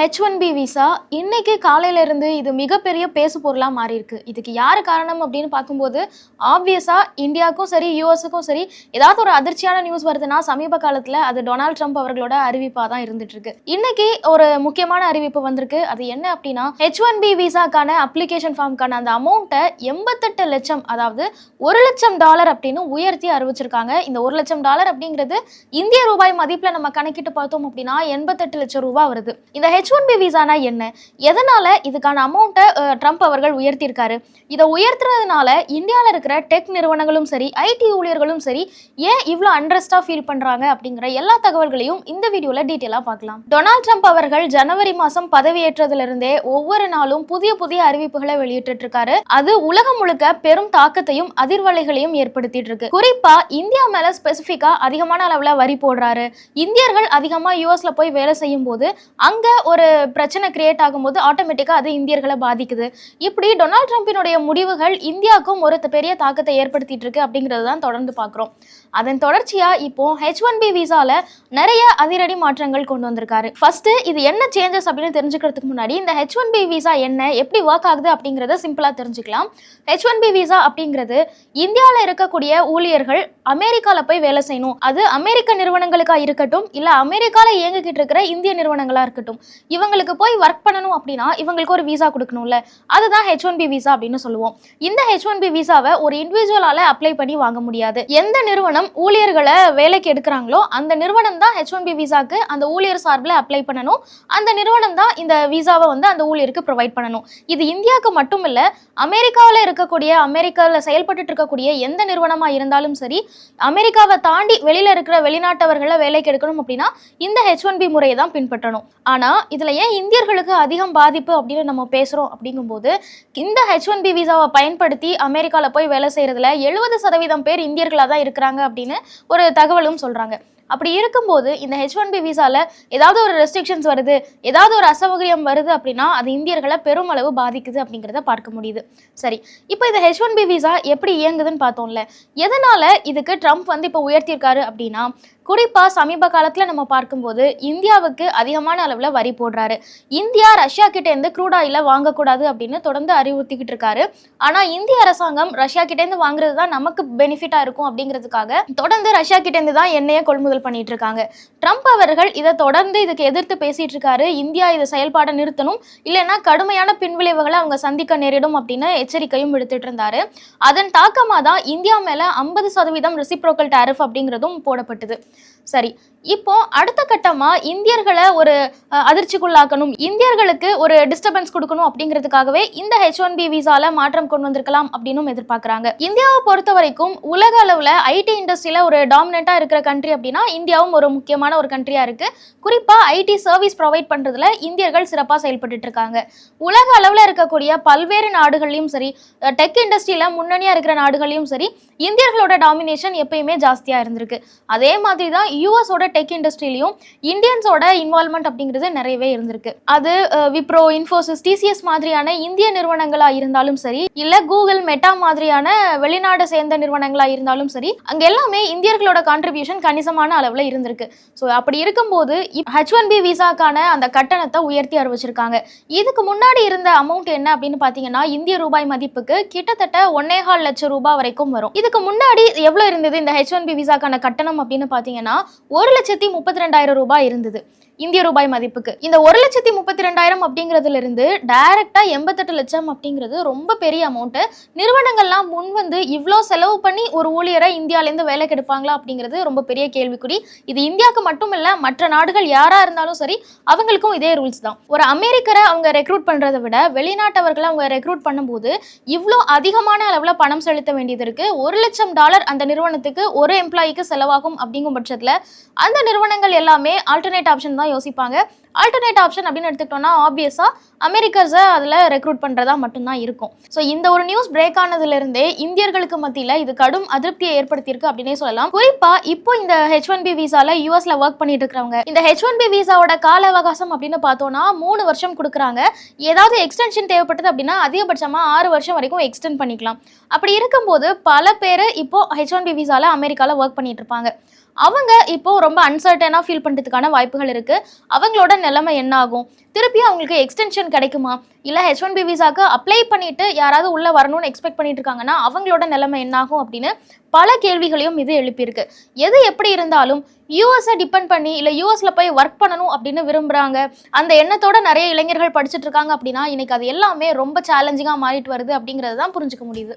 H one B visa இன்னைக்கு காலையிலேருந்து இது மிகப்பெரிய பேசு பொருளாக மாறி இருக்கு இதுக்கு யார் காரணம் அப்படின்னு பார்க்கும்போது ஆப்வியஸாக இந்தியாவுக்கும் சரி யூஎஸுக்கும் சரி ஏதாவது ஒரு அதிர்ச்சியான நியூஸ் வருதுன்னா சமீப காலத்தில் அது டொனால்ட் ட்ரம்ப் அவர்களோட அறிவிப்பாக தான் இருந்துட்டு இருக்கு இன்னைக்கு ஒரு முக்கியமான அறிவிப்பு வந்திருக்கு. அது என்ன அப்படின்னா ஹெச் ஒன் பி விசாக்கான அப்ளிகேஷன் ஃபார்முக்கான அந்த அமௌண்ட்டை எண்பத்தெட்டு லட்சம் அதாவது ஒரு லட்சம் டாலர் அப்படின்னு உயர்த்தி அறிவிச்சிருக்காங்க. இந்த ஒரு லட்சம் டாலர் அப்படிங்கிறது இந்திய ரூபாய் மதிப்பில் நம்ம கணக்கிட்டு பார்த்தோம் அப்படின்னா எண்பத்தெட்டு லட்சம் ரூபாய் வருது. இந்த ஹெச் ஒன் பி விசானா என்ன? எதனால் இதுக்கான அமௌண்ட்டை ட்ரம்ப் அவர்கள் உயர்த்தியிருக்காரு? இதை உயர்த்துறதுனால இந்தியாவில் இருக்கிற டெக் நிறுவனங்களும் சரி ஐடி ஊழியர்களும் சரி ஏன் இவ்வளோ அண்ட்ரஸ்டாக ஃபீல் பண்ணுறாங்க அப்படிங்கிற எல்லா தகவல்களையும் இந்த வீடியோவில் டீட்டெயிலாக பார்க்கலாம். டொனால்ட் ட்ரம்ப் அவர்கள் ஜனவரி மாதம் பதவியேற்றதிலிருந்தே ஒவ்வொரு நாளும் புதிய புதிய அறிவிப்புகளை வெளியிட்டு இருக்காரு அது உலகம் முழுக்க பெரும் தாக்கத்தையும் அதிர்வலைகளையும் ஏற்படுத்திட்டு இருக்கு குறிப்பா இந்தியா மேல ஸ்பெசிஃபிக்கா அதிகமான அளவில் வரி போடுறாரு. இந்தியர்கள் அதிகமாக யூஎஸ்ல போய் வேலை செய்யும் போது அங்க ஒரு பிரச்சனை கிரியேட் ஆகும்போது ஆட்டோமேட்டிக்காக அது இந்தியர்களை பாதிக்குது. இப்படி டொனால்ட் ட்ரம்பினுடைய முடிவுகள் இந்தியாவுக்கும் ஒரு பெரிய தாக்கத்தை ஏற்படுத்திட்டு இருக்கு அப்படிங்கிறது தான் தொடர்ந்து பார்க்குறோம். அதன் தொடர்ச்சியாக இப்போ ஹெச் ஒன் பி விசாவில் நிறைய அதிரடி மாற்றங்கள் கொண்டு வந்திருக்காரு. ஃபர்ஸ்ட் இது என்ன சேஞ்சஸ் அப்படின்னு தெரிஞ்சுக்கிறதுக்கு முன்னாடி இந்த ஹெச் ஒன் பி விசா என்ன எப்படி ஒர்க் ஆகுது அப்படிங்கிறத சிம்பிளாக தெரிஞ்சுக்கலாம். ஹெச் ஒன் பி விசா அப்படிங்கிறது இந்தியாவில் இருக்கக்கூடிய ஊழியர்கள் அமெரிக்காவில் போய் வேலை செய்யணும். அது அமெரிக்க நிறுவனங்களுக்காக இருக்கட்டும் இல்லை அமெரிக்காவில் இயங்கிக்கிட்டு இருக்கிற இந்திய நிறுவனங்களாக இருக்கட்டும். இவங்களுக்கு போய் ஒர்க் பண்ணணும் அப்படின்னா இவங்களுக்கு ஒரு விசா கொடுக்கணும்ல. அதுதான் ஹெச் ஒன் பி விசா அப்படின்னு சொல்லுவோம். இந்த ஹெச் ஒன் பி விசாவை ஒரு இண்டிவிஜுவலால அப்ளை பண்ணி வாங்க முடியாது. எந்த நிறுவனம் ஊழியர்களை வேலைக்கு எடுக்கிறாங்களோ அந்த நிறுவனம் தான் ஹெச் ஒன் பி விசாக்கு அந்த ஊழியர் சார்பில் அப்ளை பண்ணணும். அந்த நிறுவனம் தான் இந்த விசாவை வந்து அந்த ஊழியருக்கு ப்ரொவைட் பண்ணணும். இது இந்தியாவுக்கு மட்டும் இல்லை அமெரிக்காவில் இருக்கக்கூடிய அமெரிக்காவில் செயல்பட்டு இருக்கக்கூடிய எந்த நிறுவனமாக இருந்தாலும் சரி அமெரிக்காவை தாண்டி வெளியில் இருக்கிற வெளிநாட்டவர்களை வேலைக்கு எடுக்கணும் அப்படின்னா இந்த ஹெச் ஒன் பி முறையை தான் பின்பற்றணும். ஆனால் இதில் ஏன் இந்தியர்களுக்கு அதிகம் பாதிப்பு அப்படின்னு நம்ம பேசுகிறோம் அப்படிங்கும்போது இந்த ஹெச் ஒன் பி விசாவை பயன்படுத்தி அமெரிக்காவில் போய் வேலை செய்கிறதுல எழுபது சதவீதம் பேர் இந்தியர்களாக தான் இருக்கிறாங்க அப்படின்னு ஒரு தகவலும் சொல்கிறாங்க அப்படி இருக்கும்போது இந்த ஹெச் ஒன் பி விசாவில் ஏதாவது ஒரு ரெஸ்ட்ரிக்ஷன்ஸ் வருது ஏதாவது ஒரு அசௌகரியம் வருது அப்படின்னா அது இந்தியர்களை பெருமளவு பாதிக்குது அப்படிங்கிறத பார்க்க முடியுது. சரி இப்போ இந்த ஹெச் ஒன் பி விசா எப்படி இயங்குதுன்னு பார்த்தோம்ல எதனால் இதுக்கு ட்ரம்ப் வந்து இப்போ உயர்த்தியிருக்காரு அப்படின்னா குறிப்பா சமீப காலத்துல நம்ம பார்க்கும்போது இந்தியாவுக்கு அதிகமான அளவுல வரி போடுறாரு. இந்தியா ரஷ்யா கிட்ட இருந்து க்ரூட் ஆயில வாங்கக்கூடாது அப்படின்னு தொடர்ந்து அறிவுறுத்திக்கிட்டு இருக்காரு. ஆனா இந்திய அரசாங்கம் ரஷ்யா கிட்ட இருந்து வாங்குறது தான் நமக்கு பெனிஃபிட்டா இருக்கும் அப்படிங்கிறதுக்காக தொடர்ந்து ரஷ்யா கிட்ட இருந்து தான் எண்ணெயை கொள்முதல் பண்ணிட்டு இருக்காங்க. ட்ரம்ப் அவர்கள் இதை தொடர்ந்து இதுக்கு எதிர்த்து பேசிட்டு இருக்காரு. இந்தியா இதை செயல்பாடை நிறுத்தணும். இல்லைன்னா கடுமையான பின்விளைவுகளை அவங்க சந்திக்க நேரிடும் அப்படின்னு எச்சரிக்கையும் விடுத்துட்டு இருந்தாரு. அதன் தாக்கமாக தான் இந்தியா மேல ஐம்பது சதவீதம் ரெசிப்ரோக்கல் டேரிஃப் அப்படிங்கிறதும் போடப்பட்டது. சரி இப்போ அடுத்த கட்டமா இந்தியர்களை ஒரு அதிர்ச்சிக்குள்ளாக்கணும். இந்தியர்களுக்கு ஒரு டிஸ்டர்பன்ஸ் கொடுக்கணும் அப்படிங்கிறதுக்காகவே இந்த ஹெச் ஒன் பி விசால மாற்றம் கொண்டு வந்திருக்கலாம் அப்படின்னும் எதிர்பார்க்கறாங்க. இந்தியாவை பொறுத்த வரைக்கும் உலக அளவுல ஐடி இண்டஸ்ட்ரியில ஒரு டாமினண்டா இருக்கிற கண்ட்ரி அப்படின்னா இந்தியாவும் ஒரு முக்கியமான ஒரு கண்ட்ரியா இருக்கு. குறிப்பா ஐடி சர்வீஸ் ப்ரொவைட் பண்றதுல இந்தியர்கள் சிறப்பா செயல்பட்டு இருக்காங்க. உலக அளவுல இருக்கக்கூடிய பல்வேறு நாடுகள்லயும் சரி டெக் இண்டஸ்ட்ரியில முன்னணியா இருக்கிற நாடுகள்லயும் சரி இந்தியர்களோட டாமினேஷன் எப்பயுமே ஜாஸ்தியா இருந்திருக்கு. அதே மாதிரி தான் யூஎஸோட டெக் இண்டஸ்ட்ரியிலையும் இந்தியன்ஸோட இன்வால்மெண்ட் அப்படிங்கிறது நிறையவே இருந்திருக்கு. அது விப்ரோ இன்ஃபோசிஸ் டிசிஎஸ் மாதிரியான இந்திய நிறுவனங்களா இருந்தாலும் சரி இல்ல கூகுள் மெட்டா மாதிரியான வெளிநாடு சேர்ந்த நிறுவனங்களா இருந்தாலும் சரி அங்க எல்லாமே இந்தியர்களோட கான்ட்ரிபியூஷன் கணிசமான அளவுல இருந்திருக்கு. ஸோ அப்படி இருக்கும்போது ஹெச் ஒன் பி விசாக்கான அந்த கட்டணத்தை உயர்த்தி அறிவிச்சிருக்காங்க. இதுக்கு முன்னாடி இருந்த அமௌண்ட் என்ன அப்படின்னு பாத்தீங்கன்னா இந்திய ரூபாய் மதிப்புக்கு கிட்டத்தட்ட ஒன்னேகால் லட்சம் ரூபாய் வரைக்கும் வரும். இதுக்கு முன்னாடி எவ்வளவு இருந்தது இந்த ஹெச் ஒன் பி விசாக்கான கட்டணம் அப்படின்னு பாத்தீங்கன்னா ஒரு லட்சத்தி முப்பத்தி ரெண்டாயிரம் ரூபாய் இருந்தது. இந்திய ரூபாய் மதிப்புக்கு. இந்த ஒரு லட்சத்தி முப்பத்தி ரெண்டாயிரம் அப்படிங்கிறதுல இருந்து டைரக்டா எண்பத்தெட்டு லட்சம் அப்படிங்கிறது ரொம்ப பெரிய அமௌண்ட்டு நிறுவனங்கள்லாம் முன் வந்து இவ்வளோ செலவு பண்ணி ஒரு ஊழியரை இந்தியாவிலேருந்து வேலைக்கு எடுப்பாங்களா அப்படிங்கிறது ரொம்ப பெரிய கேள்விக்குறி. இது இந்தியாவுக்கு மட்டும் இல்லை மற்ற நாடுகள் யாராக இருந்தாலும் சரி அவங்களுக்கும் இதே ரூல்ஸ் தான். ஒரு அமெரிக்கரை அவங்க ரெக்ரூட் பண்ணுறதை விட வெளிநாட்டவர்களை அவங்க ரெக்ரூட் பண்ணும்போது இவ்வளோ அதிகமான அளவில் பணம் செலுத்த வேண்டியது இருக்குது ஒரு லட்சம் டாலர் அந்த நிறுவனத்துக்கு ஒரு எம்ப்ளாயிக்கு செலவாகும் அப்படிங்கும் பட்சத்தில் அந்த நிறுவனங்கள் எல்லாமே ஆல்டர்னேட் ஆப்ஷன் தான் யோசிப்பாங்க. ஆல்டர்னேட் ஆப்ஷன் அப்படின்னு எடுத்துக்கிட்டோம்னா ஆப்வியஸாக அமெரிக்கர்ஸை அதில் ரெக்ரூட் பண்ணுறதா மட்டும்தான் இருக்கும். ஸோ இந்த ஒரு நியூஸ் பிரேக் ஆனதுலேருந்தே இந்தியர்களுக்கு மத்தியில் இது கடும் அதிருப்தியை ஏற்படுத்தியிருக்கு அப்படின்னே சொல்லலாம். குறிப்பாக இப்போ இந்த ஹெச் ஒன் பி விசாவில் யூஎஸ்ல ஒர்க் பண்ணிட்டு இருக்கிறவங்க இந்த ஹெச் ஒன் பி விசாவோட கால அவகாசம் அப்படின்னு பார்த்தோம்னா மூணு வருஷம் கொடுக்குறாங்க. ஏதாவது எக்ஸ்டென்ஷன் தேவைப்பட்டது அப்படின்னா அதிகபட்சமாக ஆறு வருஷம் வரைக்கும் எக்ஸ்டெண்ட் பண்ணிக்கலாம். அப்படி இருக்கும்போது பல பேர் இப்போ ஹெச் ஒன் பி விசால அமெரிக்காவில் ஒர்க் பண்ணிட்டு இருப்பாங்க. அவங்க இப்போ ரொம்ப அன்சர்டனாக ஃபீல் பண்ணுறதுக்கான வாய்ப்புகள் இருக்கு. அவங்களோட நிலைமை என்ன ஆகும் திருப்பி அவங்களுக்கு எக்ஸ்டென்ஷன் கிடைக்குமா? இல்லை ஹெச் ஒன் பி விசாக்கு அப்ளை பண்ணிட்டு யாராவது உள்ளே வரணும்னு எக்ஸ்பெக்ட் பண்ணிட்டு இருக்காங்கன்னா அவங்களோட நிலைமை என்னாகும் அப்படின்னு பல கேள்விகளையும் இது எழுப்பியிருக்கு. எது எப்படி இருந்தாலும் யூஎஸை டிபெண்ட் பண்ணி இல்லை யூஎஸில் போய் ஒர்க் பண்ணணும் அப்படின்னு விரும்புகிறாங்க அந்த எண்ணத்தோட நிறைய இளைஞர்கள் படிச்சுட்டு இருக்காங்க அப்படின்னா இன்னைக்கு அது எல்லாமே ரொம்ப சேலஞ்சிங்காக மாறிட்டு வருது அப்படிங்கிறது தான் புரிஞ்சுக்க முடியுது.